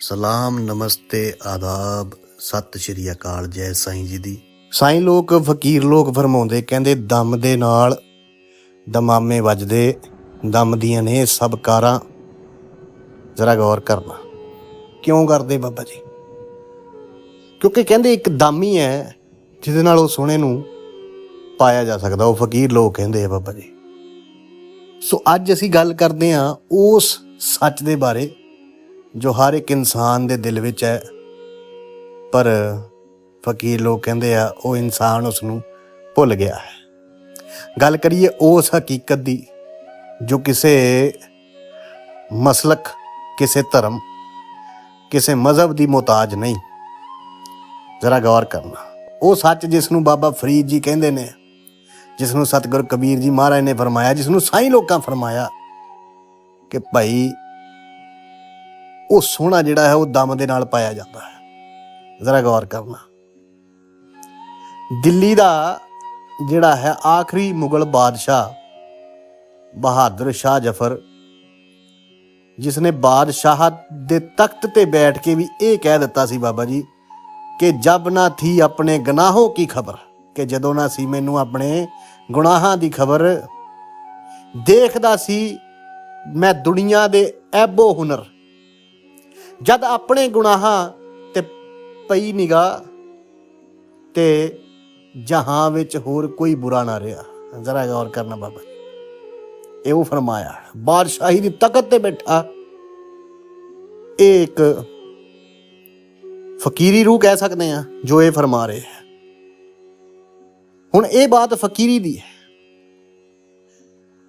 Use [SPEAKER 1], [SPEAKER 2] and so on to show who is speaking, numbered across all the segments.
[SPEAKER 1] ਸਲਾਮ, ਨਮਸਤੇ, ਆਦਾਬ, ਸਤਿ ਸ਼੍ਰੀ ਅਕਾਲ, ਜੈ ਸਾਈਂ ਜੀ ਦੀ। ਸਾਈਂ ਲੋਕ, ਫਕੀਰ ਲੋਕ ਫਰਮਾਉਂਦੇ, ਕਹਿੰਦੇ, ਦਮ ਦੇ ਨਾਲ ਦਮਾਮੇ ਵੱਜਦੇ, ਦਮ ਦੀਆਂ ਨੇ ਸਭ ਕਾਰਾਂ। ਜ਼ਰਾ ਗੌਰ ਕਰਨਾ। ਕਿਉਂ ਕਰਦੇ ਬਾਬਾ ਜੀ? ਕਿਉਂਕਿ ਕਹਿੰਦੇ ਇੱਕ ਦਮ ਹੀ ਹੈ, ਜਿਹਦੇ ਨਾਲ ਉਹ ਸੋਹਣੇ ਨੂੰ ਪਾਇਆ ਜਾ ਸਕਦਾ, ਉਹ ਫਕੀਰ ਲੋਕ ਕਹਿੰਦੇ ਆ ਬਾਬਾ ਜੀ। ਸੋ ਅੱਜ ਅਸੀਂ ਗੱਲ ਕਰਦੇ ਹਾਂ ਉਸ ਸੱਚ ਦੇ ਬਾਰੇ, ਜੋ ਹਰ ਇੱਕ ਇਨਸਾਨ ਦੇ ਦਿਲ ਵਿੱਚ ਹੈ। ਪਰ ਫਕੀਰ ਲੋਕ ਕਹਿੰਦੇ ਆ, ਉਹ ਇਨਸਾਨ ਉਸ ਨੂੰ ਭੁੱਲ ਗਿਆ ਹੈ। ਗੱਲ ਕਰੀਏ ਉਸ ਹਕੀਕਤ ਦੀ, ਜੋ ਕਿਸੇ ਮਸਲਕ, ਕਿਸੇ ਧਰਮ, ਕਿਸੇ ਮਜ਼ਹਬ ਦੀ ਮੁਹਤਾਜ ਨਹੀਂ। ਜ਼ਰਾ ਗੌਰ ਕਰਨਾ। ਉਹ ਸੱਚ ਜਿਸ ਨੂੰ ਬਾਬਾ ਫਰੀਦ ਜੀ ਕਹਿੰਦੇ ਨੇ ਜਿਸ ਨੂੰ ਸਤਿਗੁਰ ਕਬੀਰ ਜੀ ਮਹਾਰਾਜ ਨੇ ਫਰਮਾਇਆ ਜਿਸ ਨੂੰ ਸਾਈਂ ਲੋਕਾਂ ਫਰਮਾਇਆ ਕਿ ਭਾਈ ਉਹ ਸੋਹਣਾ ਜਿਹੜਾ ਹੈ, ਉਹ ਦਮ ਦੇ ਨਾਲ ਪਾਇਆ ਜਾਂਦਾ ਹੈ। ਜ਼ਰਾ ਗੌਰ ਕਰਨਾ। ਦਿੱਲੀ ਦਾ ਜਿਹੜਾ ਹੈ, ਆਖਰੀ ਮੁਗਲ ਬਾਦਸ਼ਾਹ ਬਹਾਦਰ ਸ਼ਾਹ ਜ਼ਫਰ ਜਿਸ ਨੇ ਬਾਦਸ਼ਾਹ ਦੇ ਤਖਤ ਤੇ ਬੈਠ ਕੇ ਵੀ ਇਹ ਕਹਿ ਦਿੱਤਾ ਸੀ ਬਾਬਾ ਜੀ ਕਿ ਜਬ ਨਾ ਥੀ ਆਪਣੇ ਗੁਨਾਹੋਂ ਕੀ ਖਬਰ? ਕਿ ਜਦੋਂ ਨਾ ਸੀ ਮੈਨੂੰ ਆਪਣੇ ਗੁਨਾਹਾਂ ਦੀ ਖਬਰ ਦੇਖਦਾ ਸੀ, ਮੈਂ ਦੁਨੀਆ ਦੇ ਐਬੋ ਹੁਨਰ। ਜਦ ਆਪਣੇ ਗੁਨਾਹਾਂ ਤੇ ਪਈ ਨਿਗਾ ਤੇ ਜਹਾਂ ਵਿੱਚ ਹੋਰ ਕੋਈ ਬੁਰਾ ਨਾ ਰਿਹਾ। ਜ਼ਰਾ ਗੌਰ ਕਰਨਾ ਬਾਬਾ ਇਹ ਉਹ ਫਰਮਾਇਆ, ਬਾਦਸ਼ਾਹੀ ਦੀ ਤਖਤ ਤੇ ਬੈਠਾ। ਇਹ ਇੱਕ ਫਕੀਰੀ ਰੂਹ ਕਹਿ ਸਕਦੇ ਆ ਜੋ ਇਹ ਫਰਮਾ ਰਹੇ। ਹੈ ਹੁਣ ਇਹ ਬਾਤ ਫਕੀਰੀ ਦੀ ਹੈ।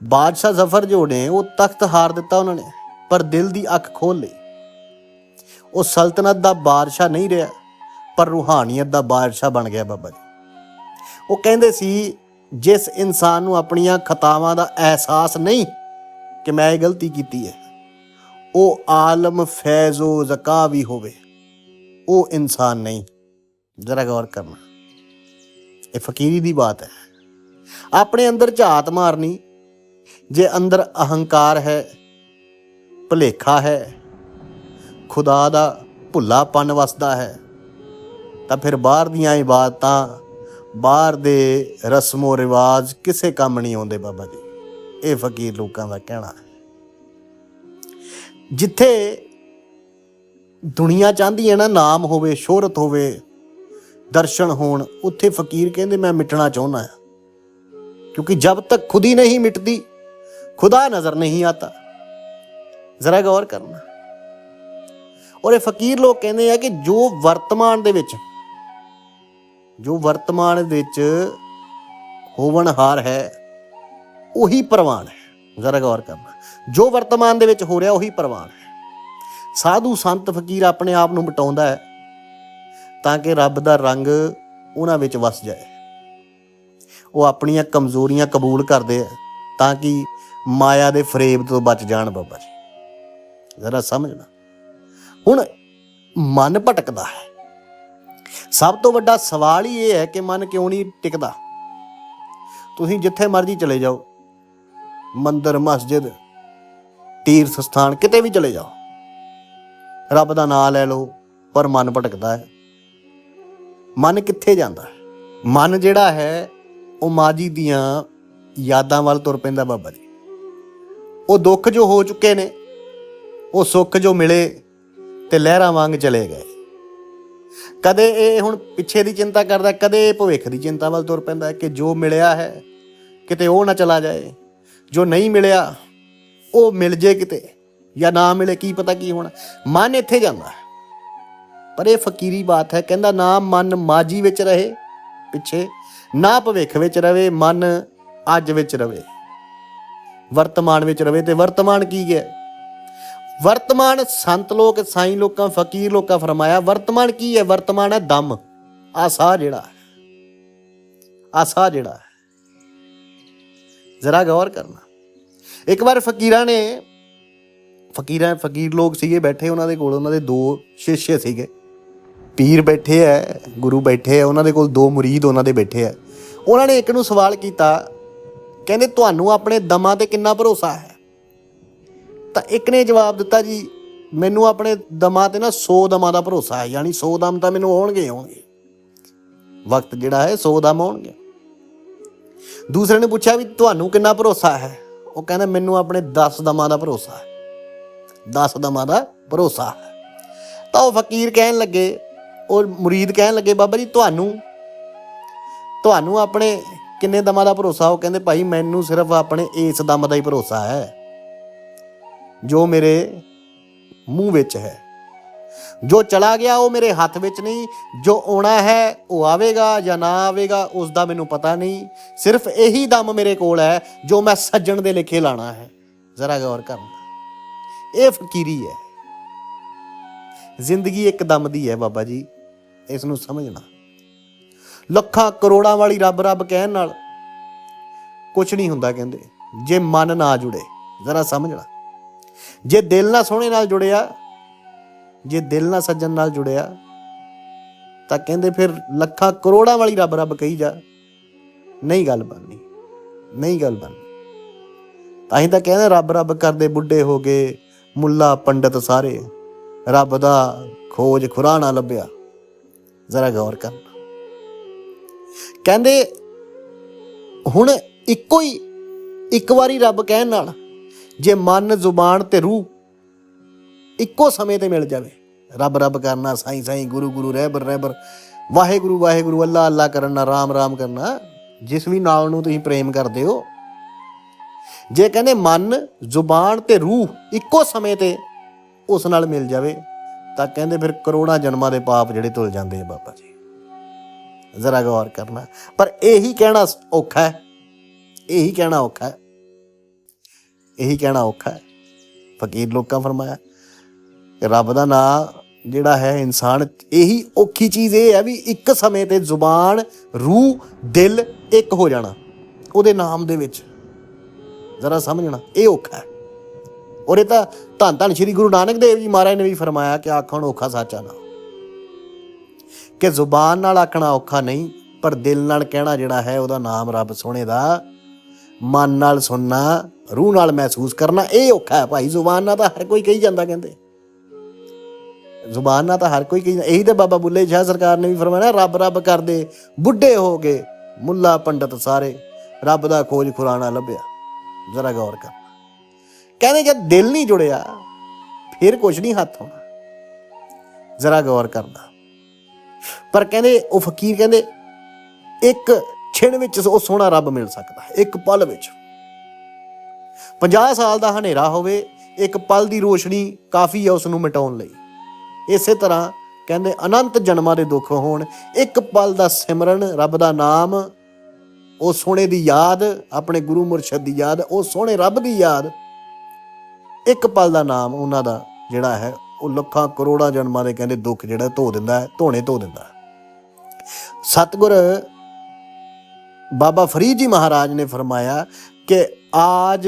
[SPEAKER 1] ਬਾਦਸ਼ਾਹ ਜ਼ਫਰ ਜੋ ਨੇ, ਉਹ ਤਖਤ ਹਾਰ ਦਿੱਤਾ ਉਹਨਾਂ ਨੇ, ਪਰ ਦਿਲ ਦੀ ਅੱਖ ਖੋਲ ਲਈ। ਉਹ ਸਲਤਨਤ ਦਾ ਬਾਦਸ਼ਾਹ ਨਹੀਂ ਰਿਹਾ, ਪਰ ਰੂਹਾਨੀਅਤ ਦਾ ਬਾਦਸ਼ਾਹ ਬਣ ਗਿਆ ਬਾਬਾ ਜੀ। ਉਹ ਕਹਿੰਦੇ ਸੀ, ਜਿਸ ਇਨਸਾਨ ਨੂੰ ਆਪਣੀਆਂ ਖਤਾਵਾਂ ਦਾ ਅਹਿਸਾਸ ਨਹੀਂ ਕਿ ਮੈਂ ਇਹ ਗਲਤੀ ਕੀਤੀ ਹੈ, ਉਹ ਆਲਮ ਫੈਜ਼ੋ ਜ਼ਕਾ ਵੀ ਹੋਵੇ। ਉਹ ਇਨਸਾਨ ਨਹੀਂ। ਜ਼ਰਾ ਗੌਰ ਕਰਨਾ। ਇਹ ਫਕੀਰੀ ਦੀ ਬਾਤ ਹੈ। ਆਪਣੇ ਅੰਦਰ ਝਾਤ ਮਾਰਨੀ, ਜੇ ਅੰਦਰ ਅਹੰਕਾਰ ਹੈ, ਭੁਲੇਖਾ ਹੈ, ਖੁਦਾ ਦਾ ਭੁੱਲਾਪਨ ਵਸਦਾ ਹੈ, ਤਾਂ ਫਿਰ ਬਾਹਰ ਦੀਆਂ ਇਬਾਦਤਾਂ, ਬਾਹਰ ਦੇ ਰਸਮੋ ਰਿਵਾਜ ਕਿਸੇ ਕੰਮ ਨਹੀਂ ਆਉਂਦੇ ਬਾਬਾ ਜੀ। ਇਹ ਫਕੀਰ ਲੋਕਾਂ ਦਾ ਕਹਿਣਾ ਹੈ। ਜਿੱਥੇ ਦੁਨੀਆ ਚਾਹੁੰਦੀ ਹੈ ਨਾ ਨਾਮ ਹੋਵੇ, ਸ਼ੋਹਰਤ ਹੋਵੇ ਦਰਸ਼ਨ ਹੋਣ ਉੱਥੇ ਫਕੀਰ ਕਹਿੰਦੇ ਮੈਂ ਮਿਟਣਾ ਚਾਹੁੰਦਾ ਹਾਂ क्योंकि जब तक खुद ही नहीं मिटती खुदा नजर नहीं आता ਜ਼ਰਾ ਗੌਰ ਕਰਨਾ ਔਰ ਇਹ ਫਕੀਰ ਲੋਕ ਕਹਿੰਦੇ ਆ ਕਿ ਜੋ ਵਰਤਮਾਨ ਦੇ ਵਿੱਚ ਜੋ ਵਰਤਮਾਨ ਵਿੱਚ ਹੋਵਨਹਾਰ ਹੈ ਉਹੀ ਪ੍ਰਵਾਨ ਹੈ ਜ਼ਰਾ ਗੌਰ ਕਰਨਾ ਜੋ ਵਰਤਮਾਨ ਦੇ ਵਿੱਚ ਹੋ ਰਿਹਾ ਉਹੀ ਪ੍ਰਵਾਨ ਹੈ ਸਾਧੂ ਸੰਤ ਫਕੀਰ ਆਪਣੇ ਆਪ ਨੂੰ ਮਟਾਉਂਦਾ ਹੈ ਤਾਂ ਕਿ ਰੱਬ ਦਾ ਰੰਗ ਉਹਨਾਂ ਵਿੱਚ ਵਸ ਜਾਏ। ਉਹ ਆਪਣੀਆਂ ਕਮਜ਼ੋਰੀਆਂ ਕਬੂਲ ਕਰਦੇ ਆ ਤਾਂ ਕਿ ਮਾਇਆ ਦੇ ਫਰੇਬ ਤੋਂ ਬਚ ਜਾਣ ਬਾਬਾ ਜੀ। ਜ਼ਰਾ ਸਮਝਣਾ। ਹੁਣ ਮਨ ਭਟਕਦਾ ਹੈ। ਸਭ ਤੋਂ ਵੱਡਾ ਸਵਾਲ ਹੀ ਇਹ ਹੈ ਕਿ ਮਨ ਕਿਉਂ ਨਹੀਂ ਟਿਕਦਾ? ਤੁਸੀਂ ਜਿੱਥੇ ਮਰਜ਼ੀ ਚਲੇ ਜਾਓ। ਮੰਦਰ, ਮਸਜਿਦ, ਤੀਰਥ ਸਥਾਨ ਕਿਤੇ ਵੀ ਚਲੇ ਜਾਓ। ਰੱਬ ਦਾ ਨਾਮ ਲੈ ਲਓ, ਪਰ ਮਨ ਭਟਕਦਾ ਹੈ। ਮਨ ਕਿੱਥੇ ਜਾਂਦਾ? ਮਨ ਜਿਹੜਾ ਹੈ, ਉਹ ਮਾਜੀ ਦੀਆਂ ਯਾਦਾਂ ਵੱਲ ਤੁਰ ਪੈਂਦਾ ਬਾਬਾ ਜੀ। ਉਹ ਦੁੱਖ ਜੋ ਹੋ ਚੁੱਕੇ ਨੇ, ਉਹ ਸੁੱਖ ਜੋ ਮਿਲੇ ਤੇ ਲਹਿਰਾਂ ਵਾਂਗ ਚਲੇ ਗਏ। ਕਦੇ ਇਹ ਹੁਣ ਪਿੱਛੇ ਦੀ ਚਿੰਤਾ ਕਰਦਾ, ਕਦੇ ਇਹ ਭਵਿੱਖ ਦੀ ਚਿੰਤਾ ਵੱਲ ਤੁਰ ਪੈਂਦਾ ਕਿ ਜੋ ਮਿਲਿਆ ਹੈ, ਕਿਤੇ ਉਹ ਨਾ ਚਲਾ ਜਾਏ। ਜੋ ਨਹੀਂ ਮਿਲਿਆ, ਉਹ ਮਿਲ ਜੇ ਕਿਤੇ, ਜਾਂ ਨਾ ਮਿਲੇ, ਕੀ ਪਤਾ ਕੀ ਹੋਣਾ। ਮਨ ਇੱਥੇ ਜਾਂਦਾ। ਪਰ ਇਹ ਫਕੀਰੀ ਬਾਤ ਹੈ, ਕਹਿੰਦਾ ਨਾ ਮਨ ਮਾਜੀ ਵਿੱਚ ਰਹੇ, ਪਿੱਛੇ ਨਾ ਭਵਿੱਖ ਵਿੱਚ ਰਵੇ, ਮਨ ਅੱਜ ਵਿੱਚ ਰਵੇ। ਵਰਤਮਾਨ ਵਿੱਚ ਰਵੇ ਤੇ ਵਰਤਮਾਨ ਕੀ ਹੈ? ਵਰਤਮਾਨ ਸੰਤ ਲੋਕ, ਸਾਈਂ ਲੋਕਾਂ, ਫਕੀਰ ਲੋਕਾਂ ਫਰਮਾਇਆ, ਵਰਤਮਾਨ ਕੀ ਹੈ? ਵਰਤਮਾਨ ਹੈ ਦਮ ਆ ਜਿਹੜਾ ਆ ਸਾਹ ਜਿਹੜਾ ਜ਼ਰਾ ਗੌਰ ਕਰਨਾ। ਇੱਕ ਵਾਰ ਫਕੀਰਾਂ ਨੇ, ਫਕੀਰਾਂ, ਫਕੀਰ ਲੋਕ ਸੀਗੇ, ਬੈਠੇ ਉਹਨਾਂ ਦੇ ਕੋਲ, ਉਹਨਾਂ ਦੇ ਦੋ ਸ਼ਿਸ਼ਯ ਸੀਗੇ। ਪੀਰ ਬੈਠੇ ਐ, ਗੁਰੂ ਬੈਠੇ ਐ, ਉਹਨਾਂ ਦੇ ਕੋਲ ਦੋ ਮੁਰੀਦ ਉਹਨਾਂ ਦੇ ਬੈਠੇ ਐ। ਉਹਨਾਂ ਨੇ ਇੱਕ ਨੂੰ ਸਵਾਲ ਕੀਤਾ, ਕਹਿੰਦੇ ਤੁਹਾਨੂੰ ਆਪਣੇ ਦਮਾਂ ਤੇ ਕਿੰਨਾ ਭਰੋਸਾ ਹੈ? ਤਾਂ ਇੱਕ ਨੇ ਜਵਾਬ ਦਿੱਤਾ ਜੀ, ਮੈਨੂੰ ਆਪਣੇ ਦਮਾਂ ਤੇ ਨਾ 100 ਦਮਾਂ ਦਾ ਭਰੋਸਾ ਹੈ, ਯਾਨੀ 100 ਦਮ ਤਾਂ ਮੈਨੂੰ ਆਉਣਗੇ ਹੀ ਆਉਣਗੇ। ਵਕਤ ਜਿਹੜਾ ਹੈ 100 ਦਮ ਆਉਣਗੇ। ਦੂਸਰੇ ਨੇ ਪੁੱਛਿਆ ਵੀ ਤੁਹਾਨੂੰ ਕਿੰਨਾ ਭਰੋਸਾ ਹੈ? ਉਹ ਕਹਿੰਦਾ, ਮੈਨੂੰ ਆਪਣੇ 10 ਦਮਾਂ ਦਾ ਭਰੋਸਾ ਹੈ। 10 ਦਮਾਂ ਦਾ ਭਰੋਸਾ ਹੈ। ਤਾਂ ਉਹ ਫਕੀਰ ਕਹਿਣ ਲੱਗੇ ਉਹ ਮੁਰੀਦ ਕਹਿਣ ਲੱਗੇ, ਬਾਬਾ ਜੀ, ਤੁਹਾਨੂੰ ਤੁਹਾਨੂੰ ਆਪਣੇ ਕਿੰਨੇ ਦਮਾਂ ਦਾ ਭਰੋਸਾ? ਉਹ ਕਹਿੰਦੇ, ਭਾਈ, ਮੈਨੂੰ ਸਿਰਫ ਆਪਣੇ ਇਸ ਦਮ ਦਾ ਹੀ ਭਰੋਸਾ ਹੈ, ਜੋ ਮੇਰੇ ਮੂੰਹ ਵਿੱਚ ਹੈ। ਜੋ ਚਲਾ ਗਿਆ, ਉਹ ਮੇਰੇ ਹੱਥ ਵਿੱਚ ਨਹੀਂ, ਜੋ ਆਉਣਾ ਹੈ, ਉਹ ਆਵੇਗਾ ਜਾਂ ਨਾ ਆਵੇਗਾ, ਉਸ ਦਾ ਮੈਨੂੰ ਪਤਾ ਨਹੀਂ। ਸਿਰਫ ਇਹੀ ਦਮ ਮੇਰੇ ਕੋਲ ਹੈ, ਜੋ ਮੈਂ ਸੱਜਣ ਦੇ ਲੇਖੇ ਲਾਣਾ ਹੈ। ਜ਼ਰਾ ਗੌਰ ਕਰਨਾ ਇਹ ਫਕੀਰੀ ਹੈ। ਜ਼ਿੰਦਗੀ ਇੱਕ ਦਮ ਦੀ ਹੈ, ਬਾਬਾ ਜੀ। ਇਸ ਨੂੰ ਸਮਝਣਾ। ਲੱਖਾਂ ਕਰੋੜਾਂ ਵਾਲੀ ਰੱਬ ਰੱਬ ਕਹਿਣ ਨਾਲ ਕੁਝ ਨਹੀਂ ਹੁੰਦਾ ਕਹਿੰਦੇ। ਜੇ ਮਨ ਨਾ ਜੁੜੇ, ਜ਼ਰਾ ਸਮਝਣਾ। ਜੇ ਦਿਲ ਨਾਲ ਸੋਹਣੇ ਨਾਲ ਜੁੜਿਆ, ਜੇ ਦਿਲ ਨਾਲ ਸੱਜਣ ਨਾਲ ਜੁੜਿਆ, ਤਾਂ ਕਹਿੰਦੇ ਫਿਰ ਲੱਖਾਂ ਕਰੋੜਾਂ ਵਾਲੀ ਰੱਬ ਰੱਬ ਕਹੀ ਜਾ, ਨਹੀਂ ਗੱਲ ਬਣਨੀ, ਨਹੀਂ ਗੱਲ ਬਣਨੀ। ਤਾਂ ਹੀ ਤਾਂ ਕਹਿੰਦੇ ਰੱਬ ਰੱਬ ਕਰਦੇ ਬੁੱਢੇ ਹੋ ਗਏ, ਮੁੱਲਾ ਪੰਡਤ ਸਾਰੇ, ਰੱਬ ਦਾ ਖੋਜ ਖੁਰਾ ਨਾ ਲੱਭਿਆ। ਜ਼ਰਾ ਗੌਰ ਕਰਨਾ ਕਹਿੰਦੇ, ਹੁਣ ਇੱਕੋ ਹੀ, ਇੱਕ ਵਾਰੀ ਰੱਬ ਕਹਿਣ ਨਾਲ, ਜੇ ਮਨ, ਜ਼ੁਬਾਨ ਤੇ ਰੂਹ ਇੱਕੋ ਸਮੇਂ ਤੇ ਮਿਲ ਜਾਵੇ, ਰੱਬ ਰੱਬ ਕਰਨਾ, ਸਾਈਂ ਸਾਈਂ, ਗੁਰੂ ਗੁਰੂ ਰਹਿਬਰ ਰਹਿਬਰ, ਵਾਹਿਗੁਰੂ ਵਾਹਿਗੁਰੂ, ਅੱਲਾ ਅੱਲਾ ਕਰਨਾ, ਰਾਮ ਰਾਮ ਕਰਨਾ, ਜਿਸ ਵੀ ਨਾਲ ਨੂੰ ਤੁਸੀਂ ਪ੍ਰੇਮ ਕਰਦੇ ਹੋ, ਜੇ ਕਹਿੰਦੇ ਮਨ, ਜ਼ੁਬਾਨ ਤੇ ਰੂਹ ਇੱਕੋ ਸਮੇਂ ਤੇ ਉਸ ਨਾਲ ਮਿਲ ਜਾਵੇ ਤਾਂ ਕਹਿੰਦੇ ਫਿਰ ਕਰੋੜਾਂ ਜਨਮਾਂ ਦੇ ਪਾਪ ਜਿਹੜੇ ਧੁੱਲ ਜਾਂਦੇ ਆ ਬਾਬਾ ਜੀ। ਜ਼ਰਾ ਗੌਰ ਕਰਨਾ। ਪਰ ਇਹੀ ਕਹਿਣਾ ਔਖਾ ਹੈ। ਇਹੀ ਕਹਿਣਾ ਔਖਾ ਹੈ। ਇਹੀ ਕਹਿਣਾ ਔਖਾ ਹੈ। ਫਕੀਰ ਲੋਕਾਂ ਫਰਮਾਇਆ ਕਿ ਰੱਬ ਦਾ ਨਾਮ ਜਿਹੜਾ ਹੈ ਇਨਸਾਨ, ਇਹੀ ਔਖੀ ਚੀਜ਼ ਇਹ ਹੈ ਵੀ ਇੱਕ ਸਮੇਂ ਤੇ ਜ਼ੁਬਾਨ, ਰੂਹ, ਦਿਲ ਇੱਕ ਹੋ ਜਾਣਾ ਉਹਦੇ ਨਾਮ ਦੇ ਵਿੱਚ। ਜ਼ਰਾ ਸਮਝਣਾ, ਇਹ ਔਖਾ ਹੈ। ਔਰ ਇਹ ਤਾਂ ਧੰਨ ਧੰਨ ਸ਼੍ਰੀ ਗੁਰੂ ਨਾਨਕ ਦੇਵ ਜੀ ਮਹਾਰਾਜ ਨੇ ਵੀ ਫਰਮਾਇਆ ਕਿ ਆਖਣ ਔਖਾ ਸਾਚਾ ਨਾ। ਕਿ ਜ਼ੁਬਾਨ ਨਾਲ ਆਖਣਾ ਔਖਾ ਨਹੀਂ, ਪਰ ਦਿਲ ਨਾਲ ਕਹਿਣਾ ਜਿਹੜਾ ਹੈ ਉਹਦਾ ਨਾਮ ਰੱਬ ਸੋਹਣੇ ਦਾ, ਮਨ ਨਾਲ ਸੁਣਨਾ, ਰੂਹ ਨਾਲ ਮਹਿਸੂਸ ਕਰਨਾ, ਇਹ ਔਖਾ ਹੈ ਭਾਈ। ਜ਼ੁਬਾਨ ਨਾਲ ਤਾਂ ਹਰ ਕੋਈ ਕਹੀ ਜਾਂਦਾ ਕਹਿੰਦੇ। ਜ਼ੁਬਾਨ ਨਾਲ ਤਾਂ ਹਰ ਕੋਈ ਕਹੀ ਇਹੀ ਤਾਂ ਬਾਬਾ ਬੁੱਲੇ ਸ਼ਾਹ ਸਰਕਾਰ ਨੇ ਵੀ ਫਰਮਾਇਆ, ਰੱਬ ਰੱਬ ਕਰਦੇ, ਬੁੱਢੇ ਹੋ ਗਏ, ਮੁੱਲਾ ਪੰਡਤ ਸਾਰੇ, ਰੱਬ ਦਾ ਖੋਜ ਖੁਰਾਨਾ ਲੱਭਿਆ। ਜ਼ਰਾ ਗੌਰ ਕਰ। ਕਹਿੰਦੇ ਜਦ ਦਿਲ ਨਹੀਂ ਜੁੜਿਆ, ਫਿਰ ਕੁਝ ਨਹੀਂ ਹੱਥ ਹੋਣਾ ਜ਼ਰਾ ਗੌਰ ਕਰਨਾ। ਪਰ ਕਹਿੰਦੇ, ਉਹ ਫਕੀਰ ਕਹਿੰਦੇ, ਇੱਕ ਛਿਣ ਵਿੱਚ ਉਹ ਸੋਹਣਾ ਰੱਬ ਮਿਲ ਸਕਦਾ ਇੱਕ ਪਲ ਵਿੱਚ। 50 ਸਾਲ ਦਾ ਹਨੇਰਾ ਹੋਵੇ, ਇੱਕ ਪਲ ਦੀ ਰੋਸ਼ਨੀ ਕਾਫੀ ਹੈ ਉਸ ਨੂੰ ਮਿਟਾਉਣ ਲਈ। ਇਸੇ ਤਰ੍ਹਾਂ ਕਹਿੰਦੇ, ਅਨੰਤ ਜਨਮਾਂ ਦੇ ਦੁੱਖ ਹੋਣ, ਇੱਕ ਪਲ ਦਾ ਸਿਮਰਨ ਰੱਬ ਦਾ ਨਾਮ, ਉਹ ਸੋਹਣੇ ਦੀ ਯਾਦ, ਆਪਣੇ ਗੁਰੂ ਮੁਰਸ਼ਦ ਦੀ ਯਾਦ, ਉਹ ਸੋਹਣੇ ਰੱਬ ਦੀ ਯਾਦ ਇੱਕ ਪਲ ਦਾ ਨਾਮ ਉਹਨਾਂ ਦਾ ਜਿਹੜਾ ਹੈ, ਉਹ ਲੱਖਾਂ ਕਰੋੜਾਂ ਜਨਮਾਂ ਦੇ ਕਹਿੰਦੇ ਦੁੱਖ ਜਿਹੜਾ ਧੋ ਦਿੰਦਾ ਹੈ, ਧੋਣੇ ਧੋ ਦਿੰਦਾ ਹੈ। ਸਤਿਗੁਰ ਬਾਬਾ ਫਰੀਦ ਜੀ ਮਹਾਰਾਜ ਨੇ ਫਰਮਾਇਆ ਕਿ ਆਜ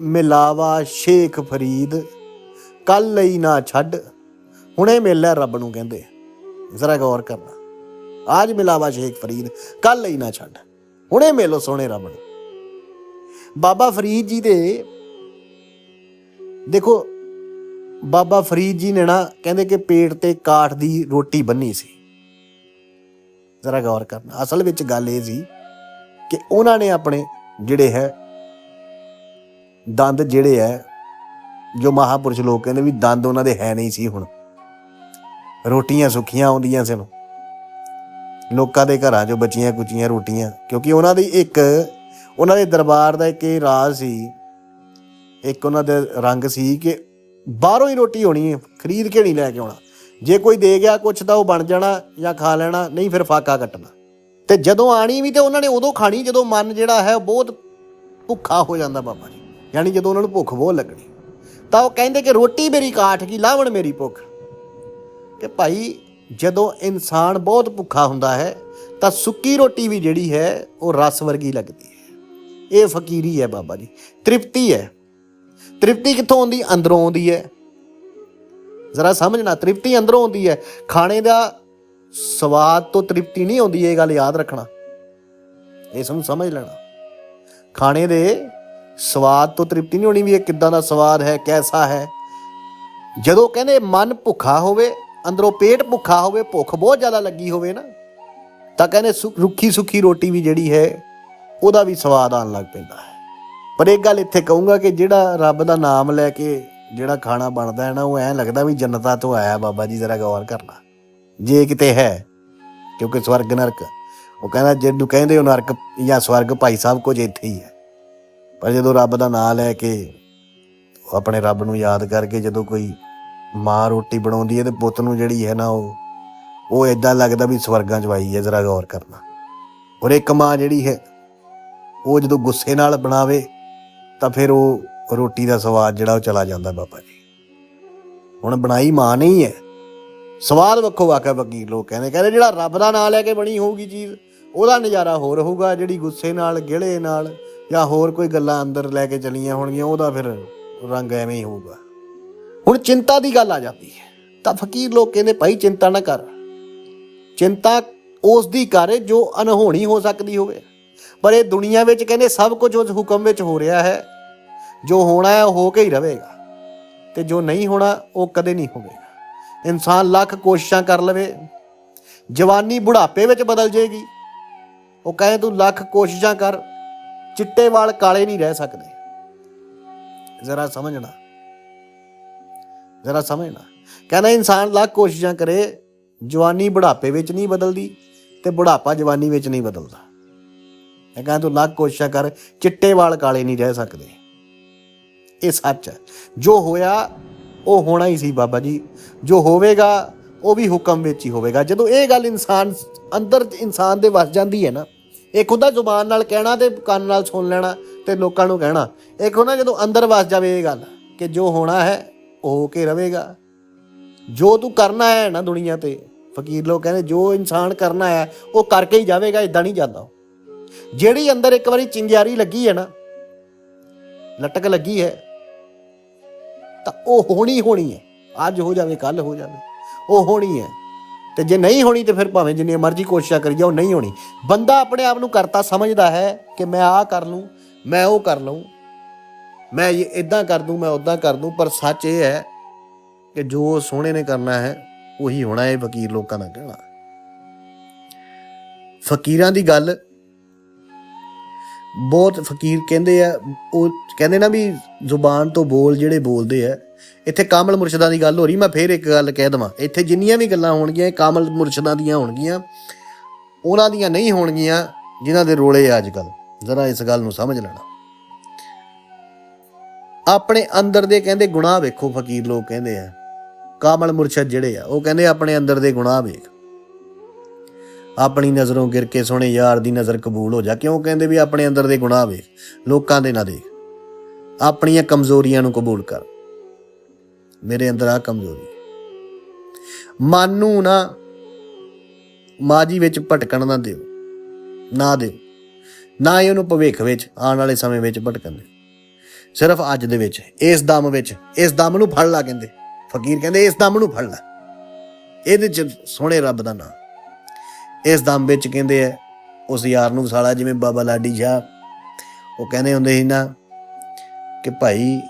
[SPEAKER 1] ਮਿਲਾਵਾ ਸ਼ੇਖ ਫਰੀਦ ਕੱਲ ਲਈ ਨਾ ਛੱਡ, ਹੁਣੇ ਮਿਲ ਰੱਬ ਨੂੰ ਕਹਿੰਦੇ। ਜ਼ਰਾ ਗੌਰ ਕਰਨਾ। ਆਜ ਮਿਲਾਵਾ ਸ਼ੇਖ ਫਰੀਦ ਕੱਲ ਲਈ ਨਾ ਛੱਡ, ਹੁਣੇ ਮਿਲੋ ਸੋਹਣੇ ਰੱਬ ਨੂੰ। ਬਾਬਾ ਫਰੀਦ ਜੀ ਦੇ ਦੇਖੋ, ਬਾਬਾ ਫਰੀਦ ਜੀ ਨੇ ਨਾ ਕਹਿੰਦੇ ਕਿ ਪੇਟ ਤੇ ਕਾਠ ਦੀ ਰੋਟੀ ਬੰਨੀ ਸੀ। ਜ਼ਰਾ ਗੌਰ ਕਰਨਾ। ਅਸਲ ਵਿੱਚ ਗੱਲ ਇਹ ਸੀ ਕਿ ਉਹਨਾਂ ਨੇ ਆਪਣੇ ਜਿਹੜੇ ਹੈ, ਦੰਦ ਜਿਹੜੇ ਹੈ, ਜੋ ਮਹਾਪੁਰਸ਼ ਲੋਕ ਕਹਿੰਦੇ ਵੀ ਦੰਦ ਉਹਨਾਂ ਦੇ ਹੈ ਨਹੀਂ ਸੀ ਹੁਣ। ਰੋਟੀਆਂ ਸੁੱਖੀਆਂ ਆਉਂਦੀਆਂ ਸਨ ਲੋਕਾਂ ਦੇ ਘਰਾਂ 'ਚੋਂ ਬਚੀਆਂ ਕੁਚੀਆਂ ਰੋਟੀਆਂ, ਕਿਉਂਕਿ ਉਹਨਾਂ ਦੀ ਇੱਕ, ਉਹਨਾਂ ਦੇ ਦਰਬਾਰ ਦਾ ਇੱਕ ਇਹ ਰਾਜ ਸੀ ਇੱਕ ਉਹਨਾਂ ਦੇ ਰੰਗ ਸੀ ਕਿ ਬਾਹਰੋਂ ਹੀ ਰੋਟੀ ਹੋਣੀ ਹੈ, ਖਰੀਦ ਕੇ ਨਹੀਂ ਲੈ ਕੇ ਆਉਣਾ। ਜੇ ਕੋਈ ਦੇ ਗਿਆ ਕੁਛ ਤਾਂ ਉਹ ਬਣ ਜਾਣਾ ਜਾਂ ਖਾ ਲੈਣਾ, ਨਹੀਂ ਫਿਰ ਫਾਕਾ ਕੱਟਣਾ। ਤੇ ਜਦੋਂ ਆਣੀ ਵੀ ਤੇ ਉਹਨਾਂ ਨੇ ਉਦੋਂ ਖਾਣੀ, ਜਦੋਂ ਮਨ ਜਿਹੜਾ ਹੈ ਬਹੁਤ ਭੁੱਖਾ ਹੋ ਜਾਂਦਾ ਬਾਬਾ ਜੀ। ਯਾਨੀ ਜਦੋਂ ਉਹਨਾਂ ਨੂੰ ਭੁੱਖ ਬਹੁਤ ਲੱਗਣੀ। ਤਾਂ ਉਹ ਕਹਿੰਦੇ ਕਿ ਰੋਟੀ ਮੇਰੀ ਕਾਠ ਕੀ, ਲਾਵਣ ਮੇਰੀ ਭੁੱਖ। ਕਿ ਭਾਈ, ਜਦੋਂ ਇਨਸਾਨ ਬਹੁਤ ਭੁੱਖਾ ਹੁੰਦਾ ਹੈ, ਤਾਂ ਸੁੱਕੀ ਰੋਟੀ ਵੀ ਜਿਹੜੀ ਹੈ, ਉਹ ਰਸ ਵਰਗੀ ਲੱਗਦੀ ਹੈ। ਇਹ ਫਕੀਰੀ ਹੈ ਬਾਬਾ ਜੀ। ਤ੍ਰਿਪਤੀ ਹੈ। ਤ੍ਰਿਪਤੀ ਕਿੱਥੋਂ ਆਉਂਦੀ? ਅੰਦਰੋਂ ਆਉਂਦੀ ਹੈ। ਜ਼ਰਾ ਸਮਝਣਾ ਤ੍ਰਿਪਤੀ ਅੰਦਰੋਂ ਆਉਂਦੀ ਹੈ। ਖਾਣੇ ਦਾ ਸਵਾਦ ਤੋਂ ਤ੍ਰਿਪਤੀ ਨਹੀਂ ਆਉਂਦੀ, ਇਹ ਗੱਲ ਯਾਦ ਰੱਖਣਾ। ਇਸ ਨੂੰ ਸਮਝ ਲੈਣਾ। ਖਾਣੇ ਦੇ ਸਵਾਦ ਤੋਂ ਤ੍ਰਿਪਤੀ ਨਹੀਂ ਹੋਣੀ ਵੀ ਇਹ ਕਿੱਦਾਂ ਦਾ ਸਵਾਦ ਹੈ, ਕੈਸਾ ਹੈ। ਜਦੋਂ ਕਹਿੰਦੇ ਮਨ ਭੁੱਖਾ ਹੋਵੇ, ਅੰਦਰੋਂ ਪੇਟ ਭੁੱਖਾ ਹੋਵੇ, ਭੁੱਖ ਬਹੁਤ ਜ਼ਿਆਦਾ ਲੱਗੀ ਹੋਵੇ ਨਾ, ਤਾਂ ਕਹਿੰਦੇ ਸੁ- ਰੁੱਖੀ ਸੁੱਖੀ ਰੋਟੀ ਵੀ ਜਿਹੜੀ ਹੈ, ਉਹਦਾ ਵੀ ਸਵਾਦ ਆਉਣ ਲੱਗ ਪੈਂਦਾ ਹੈ। ਪਰ ਇੱਕ ਗੱਲ ਇੱਥੇ ਕਹੂੰਗਾ ਕਿ ਜਿਹੜਾ ਰੱਬ ਦਾ ਨਾਮ ਲੈ ਕੇ ਜਿਹੜਾ ਖਾਣਾ ਬਣਦਾ ਹੈ ਨਾ, ਉਹ ਐਂ ਲੱਗਦਾ ਵੀ ਜੰਨਤਾਂ ਤੋਂ ਆਇਆ ਬਾਬਾ ਜੀ ਜ਼ਰਾ ਗੌਰ ਕਰਨਾ। ਜੇ ਕਿਤੇ ਹੈ, ਕਿਉਂਕਿ ਸਵਰਗ ਨਰਕ, ਉਹ ਕਹਿੰਦਾ ਜਿਹਨੂੰ ਕਹਿੰਦੇ ਉਹ ਨਰਕ ਜਾਂ ਸਵਰਗ ਭਾਈ ਸਾਹਿਬ ਕੁਝ ਇੱਥੇ ਹੀ ਹੈ। ਪਰ ਜਦੋਂ ਰੱਬ ਦਾ ਨਾਮ ਲੈ ਕੇ ਆਪਣੇ ਰੱਬ ਨੂੰ ਯਾਦ ਕਰਕੇ ਜਦੋਂ ਕੋਈ ਮਾਂ ਰੋਟੀ ਬਣਾਉਂਦੀ ਹੈ ਤੇ ਪੁੱਤ ਨੂੰ ਜਿਹੜੀ ਹੈ ਨਾ ਉਹ ਉਹ ਇਦਾਂ ਲੱਗਦਾ ਵੀ ਸਵਰਗਾਂ 'ਚ ਆਈ ਹੈ, ਜ਼ਰਾ ਗੌਰ ਕਰਨਾ। ਔਰ ਇੱਕ ਮਾਂ ਜਿਹੜੀ ਹੈ, ਉਹ ਜਦੋਂ ਗੁੱਸੇ ਨਾਲ ਬਣਾਵੇ ਤਾਂ ਫਿਰ ਉਹ ਰੋਟੀ ਦਾ ਸਵਾਦ ਜਿਹੜਾ ਉਹ ਚਲਾ ਜਾਂਦਾ ਬਾਬਾ ਜੀ। ਹੁਣ ਬਣਾਈ ਮਾਂ ਨਹੀਂ ਹੈ। ਸਵਾਦ ਵੱਖੋ ਵਾਕਾ ਵਕੀਲ ਲੋਕ ਕਹਿੰਦੇ। ਕਹਿੰਦੇ ਜਿਹੜਾ ਰੱਬ ਦਾ ਨਾਮ ਲੈ ਕੇ ਬਣੀ ਹੋਊਗੀ ਚੀਜ਼, ਉਹਦਾ ਨਜ਼ਾਰਾ ਹੋਰ ਹੋਊਗਾ, ਜਿਹੜੀ ਗੁੱਸੇ ਨਾਲ, ਗਿਲੇ ਨਾਲ ਜਾਂ ਹੋਰ ਕੋਈ ਗੱਲਾਂ ਅੰਦਰ ਲੈ ਕੇ ਚਲੀਆਂ ਹੋਣਗੀਆਂ, ਉਹਦਾ ਫਿਰ ਰੰਗ ਐਵੇਂ ਹੀ ਹੋਊਗਾ। ਹੁਣ ਚਿੰਤਾ ਦੀ ਗੱਲ ਆ ਜਾਂਦੀ ਹੈ। ਤਾਂ ਫਕੀਰ ਲੋਕ ਕਹਿੰਦੇ, ਭਾਈ ਚਿੰਤਾ ਨਾ ਕਰ। ਚਿੰਤਾ ਉਸ ਦੀ ਕਰ ਜੋ ਅਨਹੋਣੀ ਹੋ ਸਕਦੀ ਹੋਵੇ। ਪਰ ਇਹ ਦੁਨੀਆ ਵਿੱਚ ਕਹਿੰਦੇ ਸਭ ਕੁਝ ਉਸ ਹੁਕਮ ਵਿੱਚ ਹੋ ਰਿਹਾ ਹੈ। ਜੋ ਹੋਣਾ ਹੈ ਉਹ ਹੋ ਕੇ ਹੀ ਰਹੇਗਾ। ਤੇ ਜੋ ਨਹੀਂ ਹੋਣਾ, ਉਹ ਕਦੇ ਨਹੀਂ ਹੋਵੇਗਾ। ਇਨਸਾਨ ਲੱਖ ਕੋਸ਼ਿਸ਼ਾਂ ਕਰ ਲਵੇ, ਜਵਾਨੀ ਬੁਢਾਪੇ ਵਿੱਚ ਬਦਲ ਜਾਏਗੀ ਉਹ ਕਹੇ ਤੂੰ ਲੱਖ ਕੋਸ਼ਿਸ਼ਾਂ ਕਰ, ਚਿੱਟੇ ਵਾਲ ਕਾਲੇ ਨਹੀਂ ਰਹਿ ਸਕਦੇ। ਜ਼ਰਾ ਸਮਝਣਾ। ਜ਼ਰਾ ਸਮਝਣਾ। ਕਹਿੰਦਾ ਇਨਸਾਨ ਲੱਖ ਕੋਸ਼ਿਸ਼ਾਂ ਕਰੇ, ਜਵਾਨੀ ਬੁਢਾਪੇ ਵਿੱਚ ਨਹੀਂ ਬਦਲਦੀ ਤੇ ਬੁਢਾਪਾ ਜਵਾਨੀ ਵਿੱਚ ਨਹੀਂ ਬਦਲਦਾ। ਇਹ ਕਹਿੰਦਾ ਤੂੰ ਲੱਖ ਕੋਸ਼ਿਸ਼ਾਂ ਕਰ, ਚਿੱਟੇ ਵਾਲ ਕਾਲੇ ਨਹੀਂ ਰਹਿ ਸਕਦੇ। ਇਹ ਸੱਚ ਹੈ। ਜੋ ਹੋਇਆ, ਉਹ ਹੋਣਾ ਹੀ ਸੀ ਬਾਬਾ ਜੀ। ਜੋ ਹੋਵੇਗਾ, ਉਹ ਵੀ ਹੁਕਮ ਵਿੱਚ ਹੀ ਹੋਵੇਗਾ। ਜਦੋਂ ਇਹ ਗੱਲ ਇਨਸਾਨ, ਅੰਦਰ ਇਨਸਾਨ ਦੇ ਵਸ ਜਾਂਦੀ ਹੈ ਨਾ, ਇੱਕ ਹੁੰਦਾ ਜ਼ੁਬਾਨ ਨਾਲ ਕਹਿਣਾ ਤੇ ਕੰਨ ਨਾਲ ਸੁਣ ਲੈਣਾ ਤੇ ਲੋਕਾਂ ਨੂੰ ਕਹਿਣਾ। ਇੱਕ ਹੁੰਦਾ ਜਦੋਂ ਅੰਦਰ ਵਸ ਜਾਵੇ ਇਹ ਗੱਲ ਕਿ ਜੋ ਹੋਣਾ ਹੈ, ਉਹ ਹੋ ਕੇ ਰਹੇਗਾ। ਜੋ ਤੂੰ ਕਰਨਾ ਹੈ ਨਾ ਦੁਨੀਆ ਤੇ, ਫਕੀਰ ਲੋਕ ਕਹਿੰਦੇ ਜੋ ਇਨਸਾਨ ਕਰਨਾ ਹੈ, ਉਹ ਕਰਕੇ ਹੀ ਜਾਵੇਗਾ ਇਦਾਂ ਨਹੀਂ ਜਾਂਦਾ ਉਹ। ਜਿਹੜੀ ਅੰਦਰ ਇੱਕ ਵਾਰੀ ਚਿੰਗਿਆਰੀ ਲੱਗੀ ਹੈ ਨਾ, ਲਟਕ ਲੱਗੀ ਹੈ ਤਾਂ ਉਹ ਹੋਣੀ ਹੋਣੀ ਹੈ। ਅੱਜ ਹੋ ਜਾਵੇ ਕੱਲ ਹੋ ਜਾਵੇ। ਉਹ ਹੋਣੀ ਹੈ। ਤੇ ਜੇ ਨਹੀਂ ਹੋਣੀ ਤੇ ਫਿਰ ਭਾਵੇਂ ਜਿੰਨੀ ਮਰਜ਼ੀ ਕੋਸ਼ਿਸ਼ਾਂ ਕਰੀ ਜਾਓ, ਨਹੀਂ ਹੋਣੀ। ਬੰਦਾ ਆਪਣੇ ਆਪ ਨੂੰ ਕਰਤਾ ਸਮਝਦਾ ਹੈ ਕਿ ਮੈਂ ਆਹ ਕਰ ਲੂੰ ਮੈਂ ਉਹ ਕਰ ਲਊਂ, ਮੈਂ ਇਹ ਇਦਾਂ ਕਰ ਦੂੰ, ਮੈਂ ਉਦਾਂ ਕਰ ਦੂੰ, ਪਰ ਸੱਚ ਇਹ ਹੈ ਕਿ ਜੋ ਸੋਹਣੇ ਨੇ ਕਰਨਾ ਹੈ, ਉਹੀ ਹੋਣਾ ਇਹ ਫਕੀਰ ਲੋਕਾਂ ਦਾ ਕਹਿਣਾ। ਫਕੀਰਾਂ ਦੀ ਗੱਲ ਬਹੁਤ ਫਕੀਰ ਕਹਿੰਦੇ ਆ, ਉਹ ਕਹਿੰਦੇ ਨਾ ਵੀ ਜ਼ੁਬਾਨ ਤੋਂ ਬੋਲ ਜਿਹੜੇ ਬੋਲਦੇ ਆ, ਇੱਥੇ ਕਾਮਲ ਮੁਰਸ਼ਿਦਾਂ ਦੀ ਗੱਲ ਹੋ ਰਹੀ, ਮੈਂ ਫੇਰ ਇੱਕ ਗੱਲ ਕਹਿ ਦਵਾਂ, ਇੱਥੇ ਜਿੰਨੀਆਂ ਵੀ ਗੱਲਾਂ ਹੋਣਗੀਆਂ, ਇਹ ਕਾਮਲ ਮੁਰਸ਼ਿਦਾਂ ਦੀਆਂ ਹੋਣਗੀਆਂ, ਉਹਨਾਂ ਦੀਆਂ ਨਹੀਂ ਹੋਣਗੀਆਂ, ਜਿਨ੍ਹਾਂ ਦੇ ਰੋਲੇ ਆ ਅੱਜ ਕੱਲ ਜ਼ਰਾ ਇਸ ਗੱਲ ਨੂੰ ਸਮਝ ਲੈਣਾ। ਆਪਣੇ ਅੰਦਰ ਦੇ ਕਹਿੰਦੇ ਗੁਨਾਹ ਵੇਖੋ, ਫਕੀਰ ਲੋਕ ਕਹਿੰਦੇ ਆ, ਕਾਮਲ ਮੁਰਸ਼ਦ ਜਿਹੜੇ ਆ, ਉਹ ਕਹਿੰਦੇ ਆਪਣੇ ਅੰਦਰ ਦੇ ਗੁਨਾਹ ਵੇਖ। ਆਪਣੀ ਨਜ਼ਰੋਂ ਗਿਰ ਕੇ ਸੋਹਣੇ ਯਾਰ ਦੀ ਨਜ਼ਰ ਕਬੂਲ ਹੋ ਜਾ। ਕਿਉਂ ਕਹਿੰਦੇ ਵੀ ਆਪਣੇ ਅੰਦਰ ਦੇ ਗੁਨਾਹ ਵੇਖ, ਲੋਕਾਂ ਦੇ ਨਾ ਦੇਖ। ਆਪਣੀਆਂ ਕਮਜ਼ੋਰੀਆਂ ਨੂੰ ਕਬੂਲ ਕਰ। ਮੇਰੇ ਅੰਦਰ ਆ ਕਮਜ਼ੋਰੀ। ਮਨ ਨੂੰ ਨਾ ਮਾਜੀ ਵਿੱਚ ਭਟਕਣ ਨਾ ਦਿਓ। ਨਾ ਦਿਓ। ਨਾ ਹੀ ਉਹਨੂੰ ਭਵਿੱਖ ਵਿੱਚ, ਆਉਣ ਵਾਲੇ ਸਮੇਂ ਵਿੱਚ ਭਟਕਣ ਦਿਓ। ਸਿਰਫ ਅੱਜ ਦੇ ਵਿੱਚ, ਇਸ ਦਮ ਵਿੱਚ, ਇਸ ਦਮ ਨੂੰ ਫੜ ਲਾ ਕਹਿੰਦੇ। ਫਕੀਰ ਕਹਿੰਦੇ, ਇਸ ਦਮ ਨੂੰ ਫੜ ਲਾ। ਇਹਦੇ ਚ ਸੋਹਣੇ ਰੱਬ ਦਾ ਨਾਮ ਇਸ ਦਮ ਵਿੱਚ ਕਹਿੰਦੇ ਆ, ਉਸ ਯਾਰ ਨੂੰ ਸਾਲਾ ਜਿਵੇਂ ਬਾਬਾ ਲਾਡੀ ਸ਼ਾਹ, ਉਹ ਕਹਿੰਦੇ ਹੁੰਦੇ ਸੀ ਨਾ ਕਿ ਭਾਈ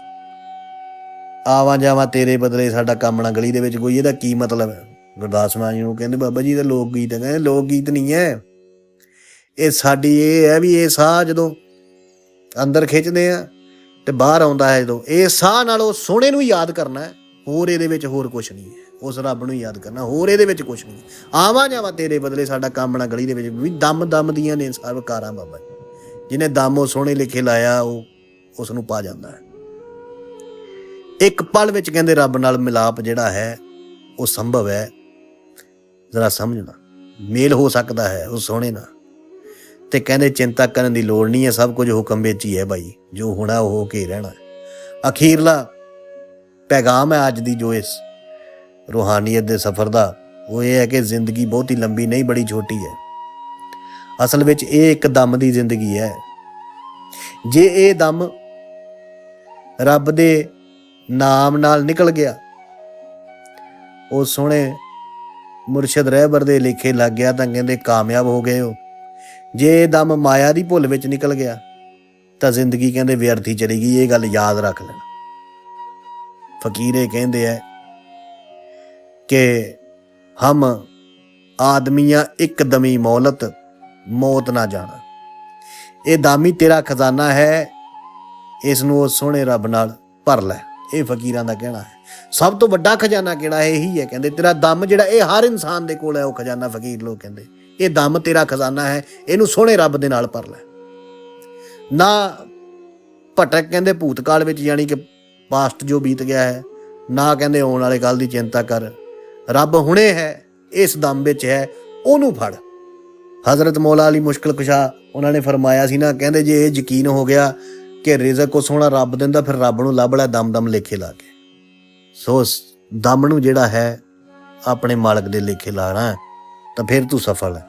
[SPEAKER 1] ਆਵਾਂ ਜਾਵਾਂ ਤੇਰੇ ਬਦਲੇ ਸਾਡਾ ਕੰਮ ਗਲੀ ਦੇ ਵਿੱਚ ਕੋਈ, ਇਹਦਾ ਕੀ ਮਤਲਬ ਹੈ? ਗੁਰਦਾਸ ਮਾਨ ਜੀ ਨੂੰ ਕਹਿੰਦੇ, ਬਾਬਾ ਜੀ, ਇਹ ਲੋਕ ਗੀਤ ਹੈ। ਕਹਿੰਦੇ ਲੋਕ ਗੀਤ ਨਹੀਂ ਹੈ। ਇਹ ਸਾਡੀ ਇਹ ਹੈ ਵੀ ਇਹ ਸਾਹ ਜਦੋਂ ਅੰਦਰ ਖਿੱਚਦੇ ਆ ਤੇ ਬਾਹਰ ਆਉਂਦਾ ਹੈ ਜਦੋਂ, ਇਹ ਸਾਹ ਨਾਲ ਉਹ ਸੋਹਣੇ ਨੂੰ ਯਾਦ ਕਰਨਾ ਹੈ। ਹੋਰ ਇਹਦੇ ਵਿੱਚ ਹੋਰ ਕੁਝ ਨਹੀਂ ਹੈ। ਉਸ ਰੱਬ ਨੂੰ ਯਾਦ ਕਰਨਾ, ਹੋਰ ਇਹਦੇ ਵਿੱਚ ਕੁਝ ਨਹੀਂ। ਆਵਾਂ ਜਾਵਾਂ ਤੇਰੇ ਬਦਲੇ ਸਾਡਾ ਕੰਮ ਨਾ ਗਲੀ ਦੇ ਵਿੱਚ, ਵੀ ਦਮ ਦਮ ਦੀਆਂ ਨੇ ਸਭ ਕਾਰਾਂ ਬਾਬਾ ਜਿਹਨੇ ਦਮ ਉਹ ਸੋਹਣੇ ਲਿਖੇ ਲਾਇਆ, ਉਹ ਉਸ ਨੂੰ ਪਾ ਜਾਂਦਾ ਹੈ। ਇੱਕ ਪਲ ਵਿੱਚ ਕਹਿੰਦੇ ਰੱਬ ਨਾਲ ਮਿਲਾਪ ਜਿਹੜਾ ਹੈ, ਉਹ ਸੰਭਵ ਹੈ। ਜ਼ਰਾ ਸਮਝਣਾ, ਮੇਲ ਹੋ ਸਕਦਾ ਹੈ ਉਹ ਸੋਹਣੇ ਨਾਲ। ਤੇ ਕਹਿੰਦੇ ਚਿੰਤਾ ਕਰਨ ਦੀ ਲੋੜ ਨਹੀਂ ਹੈ, ਸਭ ਕੁਝ ਹੁਕਮ ਵਿੱਚ ਹੀ ਹੈ ਭਾਈ ਜੋ ਹੋਣਾ ਉਹ ਹੋ ਕੇ ਰਹਿਣਾ ਅਖੀਰਲਾ ਪੈਗਾਮ ਹੈ ਅੱਜ ਦੀ ਜੋ ਇਸ ਰੂਹਾਨੀਅਤ ਦੇ ਸਫ਼ਰ ਦਾ, ਉਹ ਇਹ ਹੈ ਕਿ ਜ਼ਿੰਦਗੀ ਬਹੁਤੀ ਲੰਬੀ ਨਹੀਂ, ਬੜੀ ਛੋਟੀ ਹੈ। ਅਸਲ ਵਿੱਚ ਇਹ ਇੱਕ ਦਮ ਦੀ ਜ਼ਿੰਦਗੀ ਹੈ। ਜੇ ਇਹ ਦਮ ਰੱਬ ਦੇ ਨਾਮ ਨਾਲ ਨਿਕਲ ਗਿਆ, ਉਹ ਸੋਹਣੇ ਮੁਰਸ਼ਿਦ ਰਹਿਬਰ ਦੇ ਲਿਖੇ ਲੱਗ ਗਿਆ ਤਾਂ ਕਹਿੰਦੇ ਕਾਮਯਾਬ ਹੋ ਗਏ ਹੋ। ਜੇ ਇਹ ਦਮ ਮਾਇਆ ਦੀ ਭੁੱਲ ਵਿੱਚ ਨਿਕਲ ਗਿਆ, ਤਾਂ ਜ਼ਿੰਦਗੀ ਕਹਿੰਦੇ ਵਿਅਰਥੀ ਚਲੀ ਗਈ, ਇਹ ਗੱਲ ਯਾਦ ਰੱਖ ਲੈਣਾ। ਫਕੀਰੇ ਕਹਿੰਦੇ ਐ ਕਿ ਹਮ ਆਦਮੀਆਂ ਇੱਕ ਦਮੀ ਮੌਲਤ ਮੌਤ ਨਾ ਜਾਣਾ। ਇਹ ਦਾਮੀ ਤੇਰਾ ਖਜ਼ਾਨਾ ਹੈ ਇਸ ਨੂੰ ਉਹ ਸੋਹਣੇ ਰੱਬ ਨਾਲ ਭਰ ਲੈ। ਇਹ ਫਕੀਰਾਂ ਦਾ ਕਹਿਣਾ ਹੈ। ਸਭ ਤੋਂ ਵੱਡਾ ਖਜ਼ਾਨਾ ਕਿਹੜਾ? ਹੈ ਇਹੀ ਹੈ, ਕਹਿੰਦੇ ਤੇਰਾ ਦਮ ਜਿਹੜਾ, ਇਹ ਹਰ ਇਨਸਾਨ ਦੇ ਕੋਲ ਹੈ, ਉਹ ਖਜ਼ਾਨਾ ਫਕੀਰ ਲੋਕ ਕਹਿੰਦੇ। ਇਹ ਦਮ ਤੇਰਾ ਖਜ਼ਾਨਾ ਹੈ, ਇਹਨੂੰ ਸੋਹਣੇ ਰੱਬ ਦੇ ਨਾਲ ਭਰ ਲੈ। ਨਾ ਭਟਕ ਕਹਿੰਦੇ ਭੂਤਕਾਲ ਵਿੱਚ, ਯਾਨੀ ਕਿ ਪਾਸਟ ਜੋ ਬੀਤ ਗਿਆ ਹੈ, ਨਾ ਕਹਿੰਦੇ ਆਉਣ ਵਾਲੇ ਕੱਲ ਦੀ ਚਿੰਤਾ ਕਰ। ਰੱਬ ਹੁਣੇ ਹੈ ਇਸ ਦਮ ਵਿੱਚ ਹੈ ਉਹਨੂੰ ਫੜ। ਹਜ਼ਰਤ ਮੌਲਾ ਅਲੀ ਮੁਸ਼ਕਲ ਕੁਸ਼ਾ ਉਹਨਾਂ ਨੇ ਫਰਮਾਇਆ ਸੀ ਨਾ ਕਹਿੰਦੇ ਜੇ ਇਹ ਯਕੀਨ ਹੋ ਗਿਆ ਕਿ ਰਿਜ਼ਕ ਕੋ ਸੋਹਣਾ ਰੱਬ ਦਿੰਦਾ ਫਿਰ ਰੱਬ ਨੂੰ ਲੱਭ ਲੈ ਦਮ ਦਮ ਲੇਖੇ ਲਾ ਕੇ। ਸੋ ਦਮ ਨੂੰ ਜਿਹੜਾ ਹੈ ਆਪਣੇ ਮਾਲਕ ਦੇ ਲੇਖੇ ਲਾਣਾ ਹੈ, ਤਾਂ ਫਿਰ ਤੂੰ ਸਫਲ ਹੈ।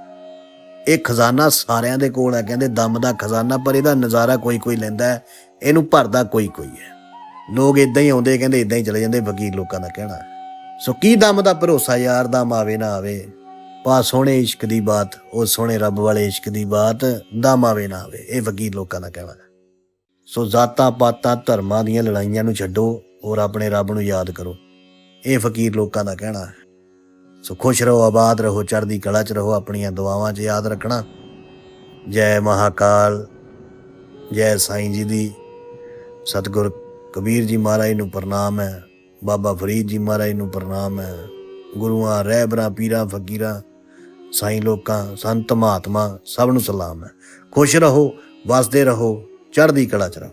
[SPEAKER 1] ਇਹ ਖਜ਼ਾਨਾ ਸਾਰਿਆਂ ਦੇ ਕੋਲ ਹੈ ਕਹਿੰਦੇ ਦਮ ਦਾ ਖਜ਼ਾਨਾ ਪਰ ਇਹਦਾ ਨਜ਼ਾਰਾ ਕੋਈ ਕੋਈ ਲੈਂਦਾ ਹੈ ਇਹਨੂੰ ਭਰਦਾ ਕੋਈ ਕੋਈ ਹੈ। ਲੋਕ ਇਦਾਂ ਹੀ ਆਉਂਦੇ ਕਹਿੰਦੇ ਇਦਾਂ ਹੀ ਚਲੇ ਜਾਂਦੇ ਫਕੀਰ ਲੋਕਾਂ ਦਾ ਕਹਿਣਾ ਸੋ ਕੀ ਦਮ ਦਾ ਭਰੋਸਾ ਯਾਰ ਦਮ ਆਵੇ ਨਾ ਆਵੇ? ਪਾ ਸੋਹਣੇ ਇਸ਼ਕ ਦੀ ਬਾਤ ਉਹ ਸੋਹਣੇ ਰੱਬ ਵਾਲੇ ਇਸ਼ਕ ਦੀ ਬਾਤ ਦਮ ਆਵੇ ਨਾ ਆਵੇ। ਇਹ ਫਕੀਰ ਲੋਕਾਂ ਦਾ ਕਹਿਣਾ ਹੈ। ਸੋ ਜ਼ਾਤਾਂ ਪਾਤਾਂ ਧਰਮਾਂ ਦੀਆਂ ਲੜਾਈਆਂ ਨੂੰ ਛੱਡੋ ਔਰ ਆਪਣੇ ਰੱਬ ਨੂੰ ਯਾਦ ਕਰੋ। ਇਹ ਫਕੀਰ ਲੋਕਾਂ ਦਾ ਕਹਿਣਾ ਹੈ। ਸੋ ਖੁਸ਼ ਰਹੋ, ਆਬਾਦ ਰਹੋ, ਚੜ੍ਹਦੀ ਕਲਾ 'ਚ ਰਹੋ, ਆਪਣੀਆਂ ਦੁਆਵਾਂ 'ਚ ਯਾਦ ਰੱਖਣਾ। ਜੈ ਮਹਾਕਾਲ, ਜੈ ਸਾਈਂ ਜੀ ਦੀ। ਸਤਿਗੁਰ ਕਬੀਰ ਜੀ ਮਹਾਰਾਜ ਨੂੰ ਪ੍ਰਣਾਮ ਹੈ। ਬਾਬਾ ਫਰੀਦ ਜੀ ਮਹਾਰਾਜ ਨੂੰ ਪ੍ਰਣਾਮ ਹੈ। ਗੁਰੂਆਂ, ਰਹਿਬਰਾਂ, ਪੀਰਾਂ, ਫਕੀਰਾਂ, ਸਾਈਂ ਲੋਕਾਂ, ਸੰਤ ਮਹਾਤਮਾ, ਸਭ ਨੂੰ ਸਲਾਮ ਹੈ। ਖੁਸ਼ ਰਹੋ, ਵਸਦੇ ਰਹੋ, ਚੜ੍ਹਦੀ ਕਲਾ ਚ ਰਹੋ।